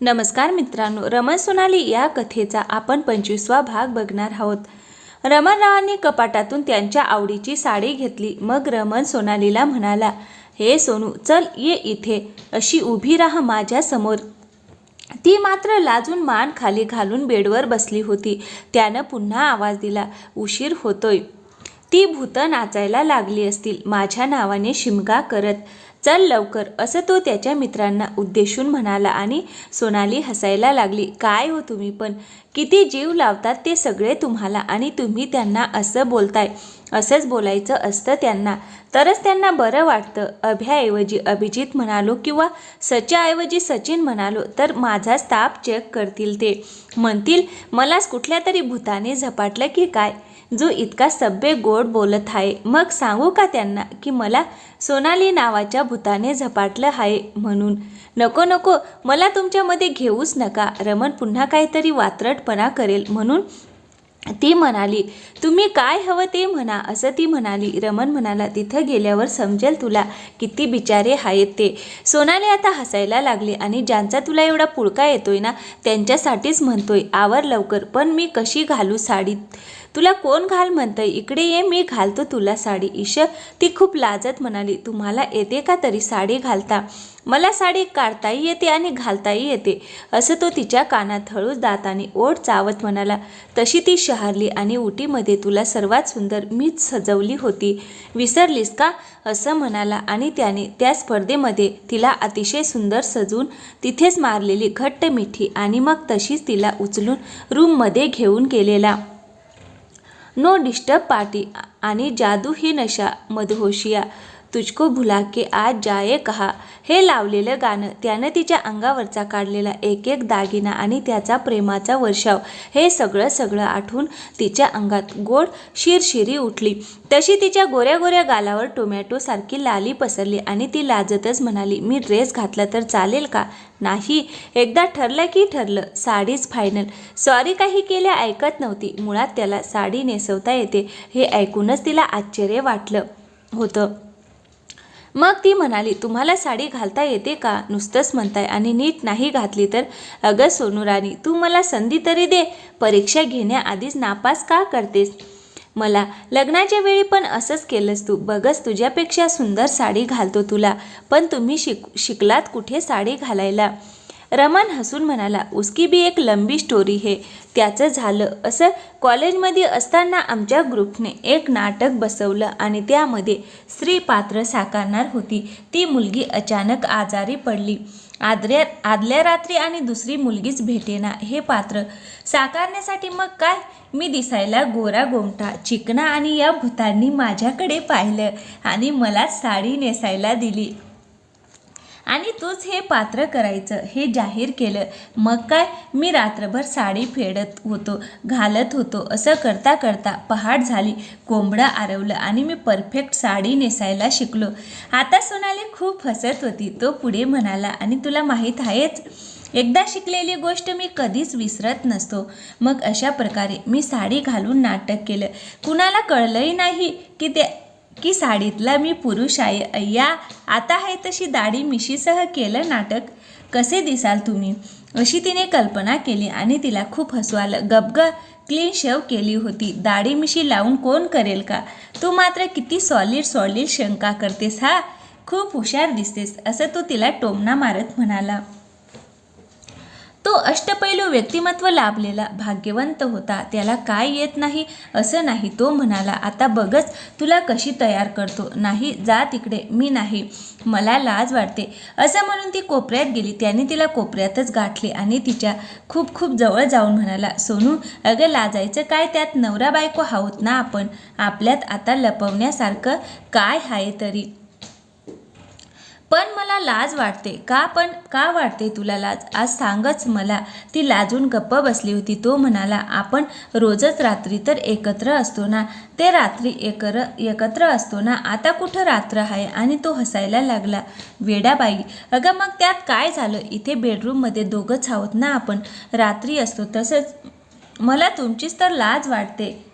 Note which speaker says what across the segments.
Speaker 1: नमस्कार मित्रांनो रमण सोनाली या कथेचा आपण पंचवीसवा भाग बघणार आहोत. रमणरावांनी कपाटातून त्यांच्या आवडीची साडी घेतली मग रमण सोनालीला म्हणाला हे सोनू चल ये इथे अशी उभी राहा माझ्यासमोर ती मात्र लाजून मान खाली घालून बेडवर बसली होती. त्यानं पुन्हा आवाज दिला उशीर होतोय. ती भूतं नाचायला लागली असतील माझ्या नावाने शिमगा करत चल लवकर असं तो त्याच्या मित्रांना उद्देशून म्हणाला आणि सोनाली हसायला लागली. काय हो तुम्ही पण? किती जीव लावतात ते सगळे तुम्हाला आणि तुम्ही त्यांना असं बोलताय. असंच बोलायचं असतं त्यांना. तरच त्यांना बरं वाटतं. अभ्याऐवजी अभिजित म्हणालो किंवा सच्याऐवजी सचिन म्हणालो तर माझाच ताप चेक करतील ते. म्हणतील मलाच कुठल्या तरी भूताने झपाटलं की काय? जो इतका सभ्य गोड बोलत आहे. मग सांगू का त्यांना की मला सोनाली नावाच्या भूताने झपाटलं आहे म्हणून? नको नको. मला तुमच्यामध्ये घेऊच नका. रमण पुन्हा काहीतरी वात्रटपणा करेल म्हणून ती म्हणाली तुम्ही काय हवं ते म्हणा असं ती म्हणाली. रमण म्हणाला तिथं गेल्यावर समजेल तुला किती बिचारे आहेत ते. सोनाली आता हसायला लागले आणि ज्यांचा तुला एवढा पुळका येतोय ना त्यांच्यासाठीच म्हणतोय आवर लवकर पण मी कशी घालू साडीत तुला कोण घाल म्हणतंय? इकडे ये मी घालतो तुला साडी. ईश ती खूप लाजत म्हणाली तुम्हाला येते का तरी साडी घालता? मला साडी काढताही येते आणि घालताही येते असं तो तिच्या कानात हळूच दाताने ओढ चावत म्हणाला. तशी ती शहारली आणि उटीमध्ये तुला सर्वात सुंदर मीच सजवली होती. विसरलीस का? असं म्हणाला आणि त्याने त्या स्पर्धेमध्ये तिला अतिशय सुंदर सजून तिथेच मारलेली घट्ट मिठी आणि मग तशीच तिला उचलून रूममध्ये घेऊन गेलेला. नो डिस्टर्ब पार्टी आणि जादू ही नशा मधहोशिया. तुझको भुला के आज जाये कहा. हे लावलेलं गाणं त्यानं तिच्या अंगावरचा काढलेला एक एक दागिना आणि त्याचा प्रेमाचा वर्षाव. हे सगळं सगळं आठवून तिच्या अंगात गोड शिरशिरी उठली. तशी तिच्या गोऱ्या गोऱ्या गालावर टोमॅटोसारखी लाली पसरली आणि ती लाजतच म्हणाली मी ड्रेस घातला तर चालेल का? नाही. एकदा ठरलं की ठरलं. साडीच फायनल. सॉरी काही केल्या ऐकत नव्हती. मुळात त्याला साडी नेसवता येते. हे ऐकूनच तिला आश्चर्य वाटलं होतं. मग ती म्हणाली तुम्हाला साडी घालता येते का? नुसतंच म्हणताय आणि नीट नाही घातली तर? अगं सोनुराणी तू मला संधी तरी दे. परीक्षा घेण्याआधीच नापास का करतेस? मला लग्नाच्या वेळी पण असंच केलंस तू. बघच तुझ्यापेक्षा सुंदर साडी घालतो तुला. पण तुम्ही शिक शिकलात कुठे साडी घालायला? रमन हसून म्हणाला उसकी बी एक लंबी स्टोरी हे त्याचं झालं. असं कॉलेजमध्ये असताना आमच्या ग्रुपने एक नाटक बसवलं आणि त्यामध्ये स्त्री पात्र साकारणार होती. ती मुलगी अचानक आजारी पडली. आदल्या आदल्या रात्री आणि दुसरी मुलगीच भेटेना. हे पात्र साकारण्यासाठी मग काय? मी दिसायला गोरा गोमटा चिकना आणि या भूतांनी माझ्याकडे पाहिलं आणि मला साडी नेसायला दिली. आणि तूच हे पात्र करायचं हे जाहीर केलं. मग काय? मी रात्रभर साडी फेडत होतो घालत होतो. असं करता करता पहाट झाली. कोंबडं आरवलं आणि मी परफेक्ट साडी नेसायला शिकलो. आता सोनाली खूप हसत होती. तो पुढे म्हणाला आणि तुला माहीत आहेच एकदा शिकलेली गोष्ट मी कधीच विसरत नसतो. मग अशा प्रकारे मी साडी घालून नाटक केलं. कुणाला कळलंही नाही की ते की साडीतला मी पुरुष आहे. अय्या आता आहे तशी दाढी मिशीसह केलं नाटक. कसे दिसाल तुम्ही? अशी तिने कल्पना केली आणि तिला खूप हसू आलं गबग क्लीन शेव केली होती. दाढी मिशी लावून कोण करेल का? तू मात्र किती सॉलिड सॉलिड शंका करतेस हा? खूप हुशार दिसतेस असं तो तिला टोमणा मारत म्हणाला. तो अष्टपैलू व्यक्तिमत्व लाभलेला भाग्यवंत होता. त्याला काय येत नाही? असं नाही. तो म्हणाला आता बघच तुला कशी तयार करतो. नाही जा तिकडे. मी नाही. मला लाज वाटते. असं म्हणून ती कोपऱ्यात गेली. त्याने तिला कोपऱ्यातच गाठले आणि तिच्या खूप खूप जवळ जाऊन म्हणाला सोनू अगं लाजायचं काय? त्यात नवरा बायको आहोत ना आपण. आपल्यात आता लपवण्यासारखं काय आहे तरी? पण मला लाज वाटते. का पण का वाटते तुला लाज? आज सांगच मला. ती लाजून गप्प बसली होती. तो म्हणाला आपण रोजच रात्री तर एकत्र असतो ना? ते रात्री एकर एकत्र असतो ना? आता कुठं रात्र आहे? आणि तो हसायला लागला. वेडाबाई अगं मग त्यात काय झालं? इथे बेडरूममध्ये दोघंच आहोत ना आपण? रात्री असतो तसंच. मला तुमचीच तर लाज वाटते.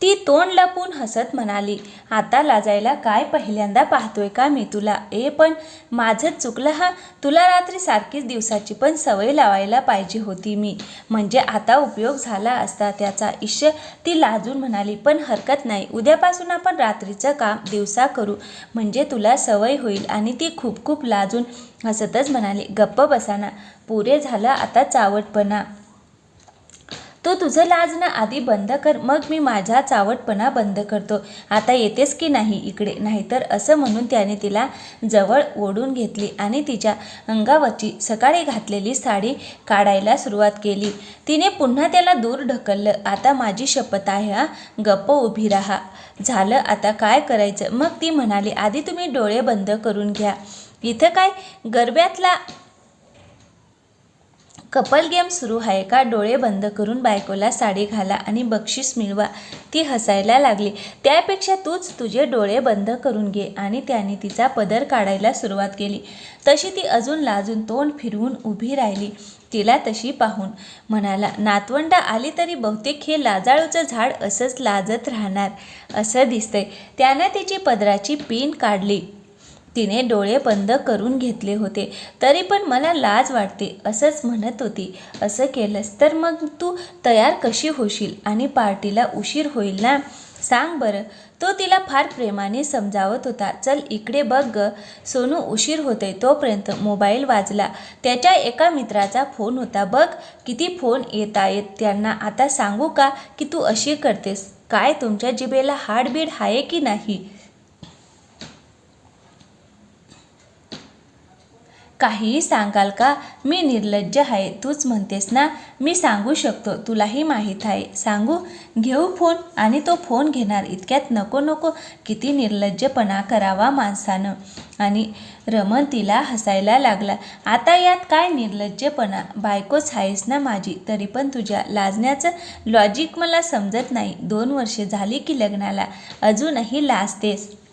Speaker 1: ती तोंड लपून हसत म्हणाली आता लाजायला काय पहिल्यांदा पाहतोय का मी तुला? ए पण माझंच चुकलं हा? तुला रात्री सारखीच दिवसाची पण सवय लावायला पाहिजे होती मी. म्हणजे आता उपयोग झाला असता त्याचा इश्य. ती लाजून म्हणाली पण हरकत नाही. उद्यापासून आपण रात्रीचं काम दिवसा करू. म्हणजे तुला सवय होईल. आणि ती खूप खूप लाजून हसतच म्हणाली गप्प बसाना पुरे झालं आता चावटपणा. तू तुझं लाजणं आधी बंद कर मग मी माझा चावटपणा बंद करतो. आता येतेस की नाही इकडे? नाहीतर असं म्हणून त्याने तिला जवळ ओढून घेतली आणि तिच्या अंगावरची सकाळी घातलेली साडी काढायला सुरुवात केली. तिने पुन्हा त्याला दूर ढकललं. आता माझी शपथ आहे हा. गप्प उभी राहा. झालं आता काय करायचं? मग ती म्हणाली आधी तुम्ही डोळे बंद करून घ्या. इथं काय? गरब्यातला कपल गेम सुरू आहे का? डोळे बंद करून बायकोला साडी घाला आणि बक्षीस मिळवा. ती हसायला लागली. त्यापेक्षा तूच तुझे डोळे बंद करून घे आणि त्याने तिचा पदर काढायला सुरुवात केली. तशी ती अजून लाजून तोंड फिरवून उभी राहिली. तिला तशी पाहून म्हणाला नातवंड आली तरी बहुतेक हे लाजाळूचं झाड असंच लाजत राहणार. असं दिसतंय. त्यानं तिची पदराची पिन काढली. तिने डोळे बंद करून घेतले होते. तरी पण मला लाज वाटते असंच म्हणत होती. असं केलंस तर मग तू तयार कशी होशील आणि पार्टीला उशीर होईल ना? सांग बरं. तो तिला फार प्रेमाने समजावत होता. चल इकडे बघ ग. सोनू उशीर होते तोपर्यंत मोबाईल वाजला. त्याच्या एका मित्राचा फोन होता. बघ किती फोन येत आहेत त्यांना. आता सांगू का की तू अशी करतेस? काय तुमच्या जिबेला हाडबीड आहे की नाही? काहीही सांगाल का? मी निर्लज्ज आहे. तूच म्हणतेस ना? मी सांगू शकतो. तुलाही माहीत आहे. सांगू? घेऊ फोन. आणि तो फोन घेणार. इतक्यात नको नको. किती निर्लज्जपणा करावा माणसानं. आणि रमन तिला हसायला लागला. आता यात काय निर्लज्जपणा? बायकोच आहेस ना माझी. तरी पण तुझ्या लाजण्याचं लॉजिक मला समजत नाही. दोन वर्षे झाली की लग्नाला. अजूनही लाजतेस.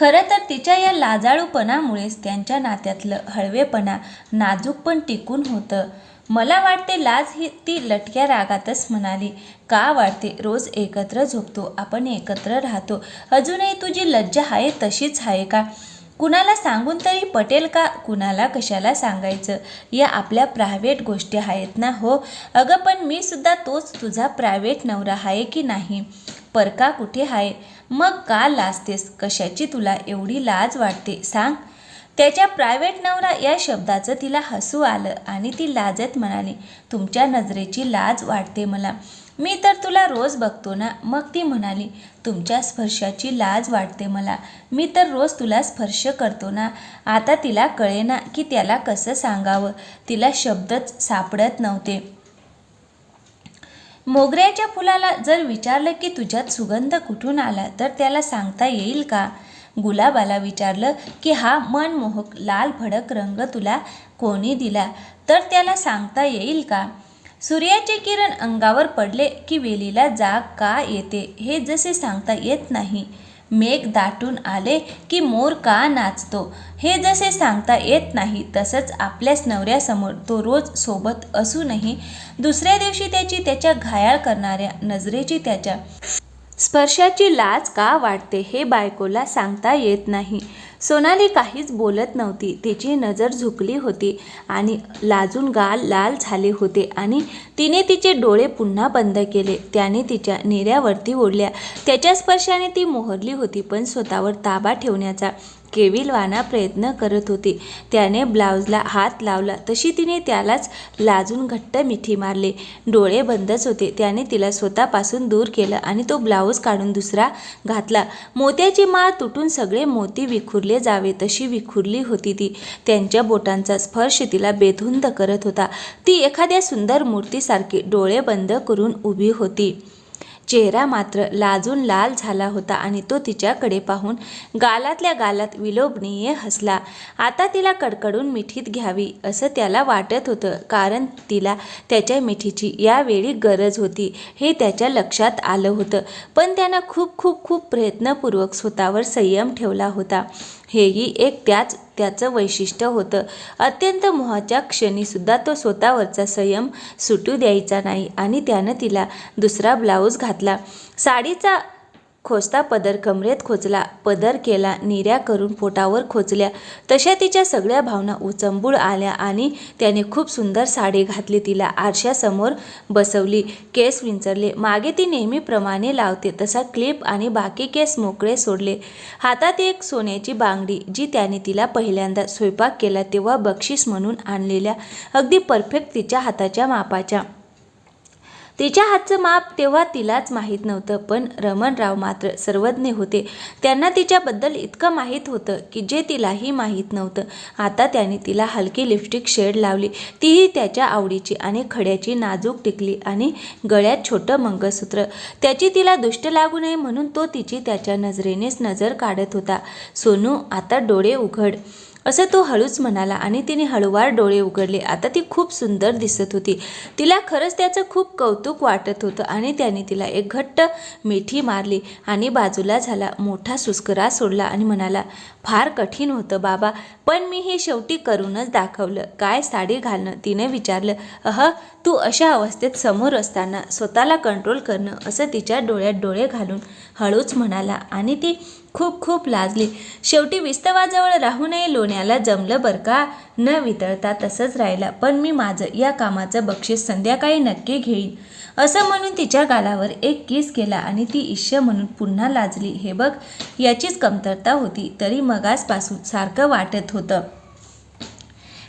Speaker 1: खरं तर तिच्या या लाजाळूपणामुळेच त्यांच्या नात्यातलं हळवेपणा नाजूक पण टिकून होतं. मला वाटते लाज ही ती लटक्या रागातच म्हणाली. का वाटते रोज एकत्र झोपतो आपण एकत्र राहतो. अजूनही तुझी लज्जा आहे तशीच आहे का? कुणाला सांगून तरी पटेल का? कुणाला कशाला सांगायचं? या आपल्या प्रायव्हेट गोष्टी आहेत ना हो? अगं पण मी सुद्धा तोच तुझा प्रायव्हेट नवरा आहे की नाही? परका कुठे आहे मग का लाजतेस? कशाची तुला एवढी लाज वाटते? सांग. त्याच्या प्रायव्हेट नवरा या शब्दाचं तिला हसू आलं आणि ती लाजत म्हणाली तुमच्या नजरेची लाज वाटते मला. मी तर तुला रोज बघतो ना. मग ती म्हणाली तुमच्या स्पर्शाची लाज वाटते मला. मी तर रोज तुला स्पर्श करतो ना. आता तिला कळेना की त्याला कसं सांगावं. तिला शब्दच सापडत नव्हते. मोगऱ्याच्या फुलाला जर विचारलं की तुझ्यात सुगंध कुठून आला तर त्याला सांगता येईल का? गुलाबाला विचारलं की हा मनमोहक लाल भडक रंग तुला कोणी दिला? तर त्याला सांगता येईल का? सूर्याचे किरण अंगावर पडले की वेलीला जाग का येते हे जसे सांगता येत नाही. मेघ दाटून आले की मोर का नाचतो? हे जसे सांगता येत नाही तसंच आपल्याच नवऱ्यासमोर तो रोज सोबत असूनही दुसऱ्या दिवशी त्याची त्याच्या घायाळ करणाऱ्या नजरेची त्याच्या स्पर्शाची लाज का वाटते हे बायकोला सांगता येत नाही. सोनाली काहीच बोलत नव्हती. तिची नजर झुकली होती आणि लाजून गाल लाल झाले होते आणि तिने तिचे डोळे पुन्हा बंद केले. त्याने तिच्या नेऱ्यावरती ओढल्या. त्याच्या स्पर्शाने ती मोहरली होती पण स्वतःवर ताबा ठेवण्याचा केविलवाना प्रयत्न करत होती. त्याने ब्लाऊजला हात लावला. तशी तिने त्यालाच लाजून घट्ट मिठी मारले. डोळे बंदच होते. त्याने तिला स्वतःपासून दूर केलं आणि तो ब्लाऊज काढून दुसरा घातला. मोत्याची माळ तुटून सगळे मोती विखुरले जावे तशी विखुरली होती ती. त्यांच्या बोटांचा स्पर्श तिला बेधुंद करत होता. ती एखाद्या सुंदर मूर्तीसारखी डोळे बंद करून उभी होती. चेहरा मात्र लाजून लाल झाला होता आणि तो तिच्याकडे पाहून गालातल्या गालात विलोभनीय हसला. आता तिला कडकडून मिठीत घ्यावी असं त्याला वाटत होतं कारण तिला त्याच्या मिठीची यावेळी गरज होती हे त्याच्या लक्षात आलं होतं. पण त्यानं खूप खूप खूप प्रयत्नपूर्वक स्वतःवर संयम ठेवला होता. हेही एक त्याच त्याचं वैशिष्ट्य होतं. अत्यंत मोहाच्या क्षणीसुद्धा तो स्वतःवरचा संयम सुटू द्यायचा नाही आणि त्यानं तिला दुसरा ब्लाऊज घातला. साडीचा खोचता पदर कमरेत खोचला पदर केला निर्या करून पोटावर खोचल्या. तशा तिच्या सगळ्या भावना उचंबूळ आल्या आणि त्याने खूप सुंदर साडी घातली तिला. आरशासमोर बसवली. केस विंचरले. मागे ती नेहमीप्रमाणे लावते. तसा क्लिप आणि बाकी केस मोकळे सोडले. हातात एक सोन्याची बांगडी जी त्याने तिला पहिल्यांदा स्वयंपाक केला तेव्हा बक्षीस म्हणून आणलेल्या. अगदी परफेक्ट तिच्या हाताच्या मापाच्या. तिच्या हातचं माप तेव्हा तिलाच माहीत नव्हतं पण रमणराव मात्र सर्वज्ञ होते. त्यांना तिच्याबद्दल इतकं माहीत होतं की जे तिलाही माहीत नव्हतं. आता त्याने तिला हलकी लिपस्टिक शेड लावली. तीही त्याच्या आवडीची आणि खड्याची नाजूक टिकली आणि गळ्यात छोटं मंगळसूत्र. त्याची तिला दुष्ट लागू नये म्हणून तो तिची त्याच्या नजरेनेच नजर काढत होता. सोनू आता डोळे उघड. असं तो हळूच म्हणाला आणि तिने हळूवार डोळे उघडले. आता ती खूप सुंदर दिसत होती. तिला खरंच त्याचं खूप कौतुक वाटत होतं आणि त्याने तिला एक घट्ट मिठी मारली आणि बाजूला झाला. मोठा सुस्करा सोडला आणि म्हणाला फार कठीण होतं बाबा पण मी हे शेवटी करूनच दाखवलं. काय साडी घालणं? तिने विचारलं अह तू अशा अवस्थेत समोर असताना स्वतःला कंट्रोल करणं असं तिच्या डोळ्यात डोळे घालून हळूच म्हणाला आणि ती खूप खूप लाजली. शेवटी विस्तवाजवळ राहूनही लोण्याला जमलं बरं का? न वितळता तसंच राहिला. पण मी माझं या कामाचं बक्षीस संध्याकाळी नक्की घेईन. असं म्हणून तिच्या गालावर एक किस केला आणि ती ईश्य म्हणून पुन्हा लाजली. हे बघ याचीच कमतरता होती तरी मगासपासून सारखं वाटत होतं.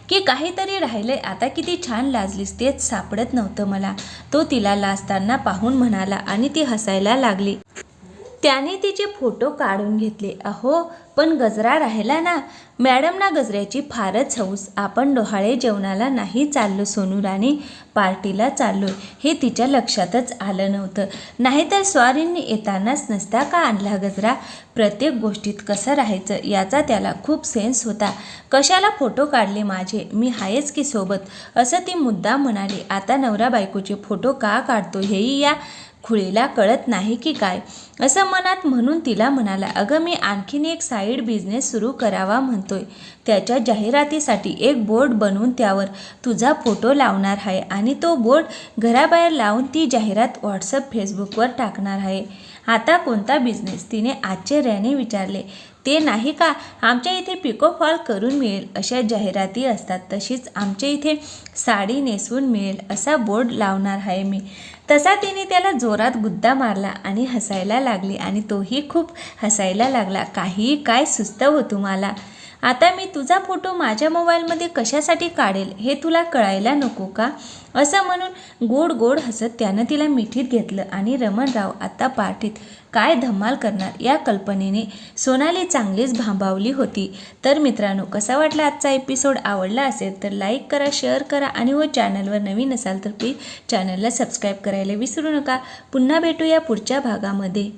Speaker 1: की काहीतरी राहिलंय आता किती छान लाजलीस तेच सापडत नव्हतं मला. तो तिला लाजताना पाहून म्हणाला आणि ती हसायला लागली. त्याने तिचे फोटो काढून घेतले. अहो पण गजरा राहिला ना. मॅडमना गजऱ्याची फारच हौस. आपण डोहाळे जेवणाला नाही चाललो सोनू राणी पार्टीला चाललो हे तिच्या लक्षातच आलं नव्हतं. नाहीतर स्वारींनी येतानाच नसता का आणला गजरा? प्रत्येक गोष्टीत कसं राहायचं याचा त्याला खूप सेन्स होता. कशाला फोटो काढले माझे? मी आहेच की सोबत? असं ती मुद्दा म्हणाली. आता नवरा बायकोचे फोटो का काढतो हेही या खुळीला कळत नाही की काय? असं मनात म्हणून तिला म्हणाला अगं मी आणखीन एक साईड बिझनेस सुरू करावा म्हणतोय. त्याच्या जाहिरातीसाठी एक बोर्ड बनवून त्यावर तुझा फोटो लावणार आहे आणि तो बोर्ड घराबाहेर लावून ती जाहिरात व्हॉट्सअप फेसबुकवर टाकणार आहे. आता कोणता बिझनेस? तिने आश्चर्याने विचारले. ते नाही का? आमच्या इथे पिको फॉल करून मिळेल अशा जाहिराती असतात. तशीच आमच्या इथे साडी नेसवून मिळेल असा बोर्ड लावणार आहे मी. तसा तिने त्याला जोरात गुद्दा मारला आणि हसायला लागली आणि तोही खूप हसायला लागला. काहीही काय सुस्त हो तुम्हाला आता मी तुझा फोटो माझ्या मोबाईलमध्ये कशासाठी काढेल हे तुला कळायला नको का? असं म्हणून गोड गोड हसत त्यानं तिला मिठीत घेतलं आणि रमणराव आता पार्टीत काय धमाल करणार या कल्पनेने सोनाली चांगलीच भांबावली होती. तर मित्रांनो कसा वाटला आजचा एपिसोड आवडला असेल तर लाईक करा शेअर करा आणि हो व चॅनलवर नवीन असाल तर प्लीज चॅनलला सबस्क्राईब करायला विसरू नका. पुन्हा भेटूया पुढच्या भागामध्ये.